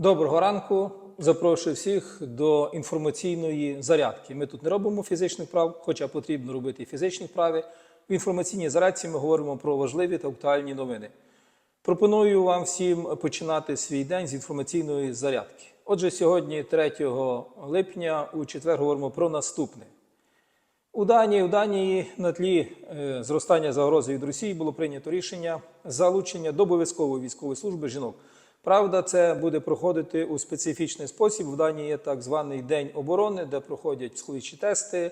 Доброго ранку. Запрошую всіх до інформаційної зарядки. Ми тут не робимо фізичних прав, хоча потрібно робити фізичні вправи. В інформаційній зарядці ми говоримо про важливі та актуальні новини. Пропоную вам всім починати свій день з інформаційної зарядки. Отже, сьогодні, 3 липня, у четвер говоримо про наступне. У Данії, у Данії на тлі е, зростання загрози від Росії було прийнято рішення залучення до обов'язкової військової служби жінок. Правда, це буде проходити у специфічний спосіб. В Данії є так званий день оборони, де проходять психологічні тести,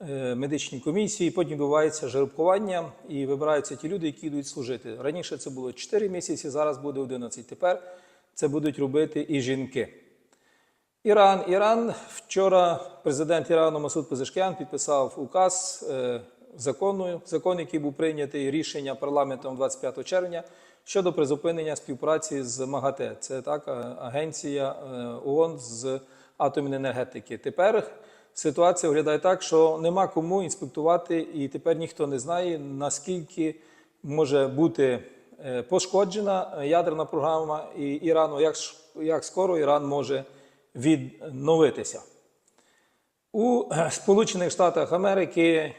е, медичні комісії. Потім відбувається жеребкування і вибираються ті люди, які йдуть служити. Раніше це було 4 місяці, зараз буде 11. Тепер це будуть робити і жінки. Іран. Іран вчора президент Ірану Масуд Пезешкян підписав указ е, закону, закон, який був прийнятий рішення парламентом 25 червня щодо призупинення співпраці з МАГАТЕ. Це так е, агенція е, ООН з атомної енергетики. Тепер ситуація виглядає так, що нема кому інспектувати, і тепер ніхто не знає наскільки може бути е, пошкоджена ядерна програма і Ірану, як, як скоро Іран може відновитися. У Сполучених Штатах Америки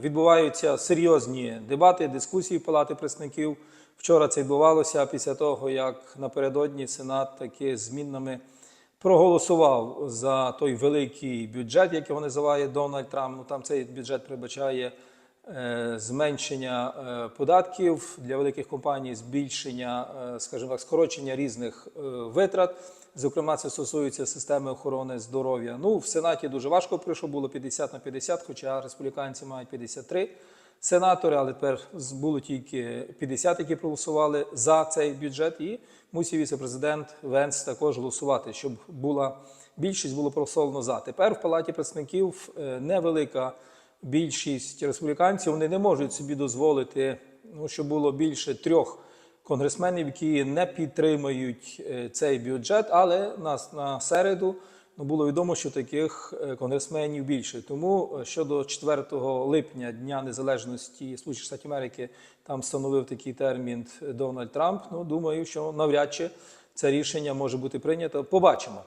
відбуваються серйозні дебати, дискусії Палати представників. Вчора це відбувалося після того, як напередодні Сенат таки змінами проголосував за той великий бюджет, який його називає Дональд Трамп. Ну, там цей бюджет передбачає е, зменшення е, податків для великих компаній, збільшення, е, скажімо так, скорочення різних е, витрат. Зокрема, це стосується системи охорони здоров'я. Ну, в Сенаті дуже важко пройшло, було 50 на 50, хоча республіканці мають 53 сенатори, але тепер було тільки 50, які проголосували за цей бюджет, і мусив віце-президент Венс також голосувати, щоб була більшість було проголосовано за. Тепер в палаті представників е, невелика більшість республіканців вони не можуть собі дозволити, ну, щоб було більше трьох конгресменів, які не підтримують е, цей бюджет, але на, на середу ну, було відомо, що таких е, конгресменів більше. Тому е, щодо 4 липня, Дня Незалежності Сполучених Штатів Америки, там встановив такий термін Дональд Трамп. Ну, думаю, що навряд чи це рішення може бути прийнято. Побачимо.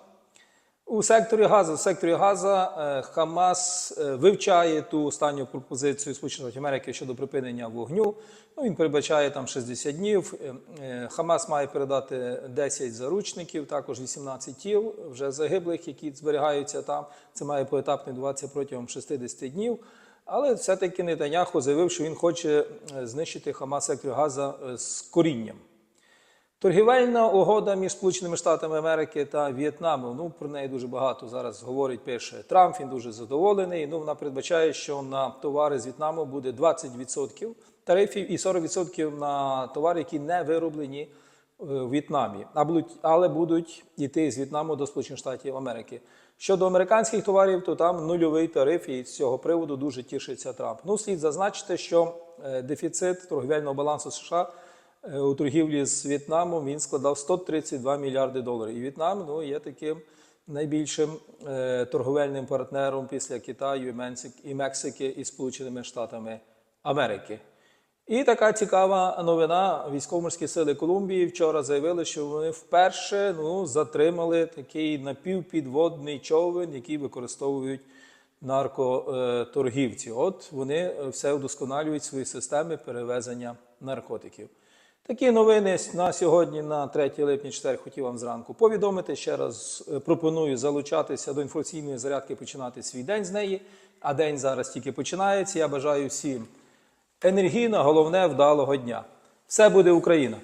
У секторі Газу, в секторі Газа е, Хамас е, вивчає ту останню пропозицію Сполучених Америки щодо припинення вогню. Ну, він передбачає там 60 днів. Е, Хамас має передати 10 заручників, також 18 тіл вже загиблих, які зберігаються там. Це має поетапно відбуватися протягом 60 днів. Але все-таки Нетаняху заявив, що він хоче знищити Хамас в секторі Газа з корінням. Торгівельна угода між Сполученими Штатами Америки та В'єтнамом. Ну про неї дуже багато зараз говорить. Пише Трамп. Він дуже задоволений. Ну вона передбачає, що на товари з В'єтнаму буде 20% тарифів і 40% на товари, які не вироблені е, в В'єтнамі, а будуть, але будуть йти з В'єтнаму до Сполучених Штатів Америки. Щодо американських товарів, то там нульовий тариф, і з цього приводу дуже тішиться Трамп. Ну, слід зазначити, що е, дефіцит торговельного балансу США е, у торгівлі з В'єтнамом він складав 132 мільярди доларів. І В'єтнам ну, є таким найбільшим е, торговельним партнером після Китаю і Мексики і Сполученими Штатами Америки. І така цікава новина. Військово-морські сили Колумбії вчора заявили, що вони вперше ну, затримали такий напівпідводний човен, який використовують наркоторгівці. От вони е, все вдосконалюють свої системи перевезення наркотиків. Такі новини на сьогодні, на 3 липня, 4, хотів вам зранку повідомити. Ще раз е, пропоную залучатися до інформаційної зарядки, починати свій день з неї. А день зараз тільки починається. Я бажаю всім енергійно, головне вдалого дня. Все буде Україна!